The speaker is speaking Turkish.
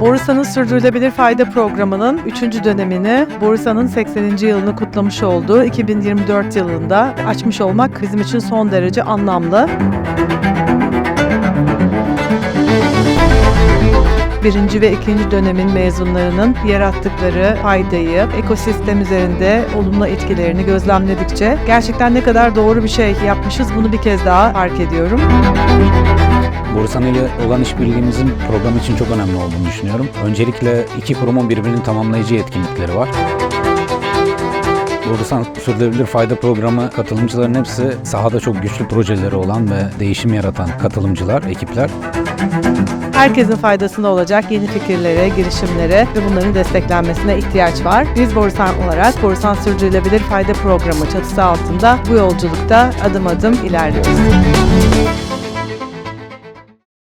Borsa'nın Sürdürülebilir Fayda Programı'nın 3. dönemini Borsa'nın 80. yılını kutlamış olduğu 2024 yılında açmış olmak bizim için son derece anlamlı. Birinci ve ikinci dönemin mezunlarının yarattıkları faydayı, ekosistem üzerinde olumlu etkilerini gözlemledikçe gerçekten ne kadar doğru bir şey yapmışız bunu bir kez daha fark ediyorum. Borusan ile olan işbirliğimizin program için çok önemli olduğunu düşünüyorum. Öncelikle iki kurumun birbirini tamamlayıcı yetkinlikleri var. Borusan Sürdürülebilir Fayda Programı katılımcıların hepsi sahada çok güçlü projeleri olan ve değişim yaratan katılımcılar, ekipler. Herkesin faydasında olacak yeni fikirlere, girişimlere ve bunların desteklenmesine ihtiyaç var. Biz Borusan olarak Borusan Sürdürülebilir Fayda Programı çatısı altında bu yolculukta adım adım ilerliyoruz.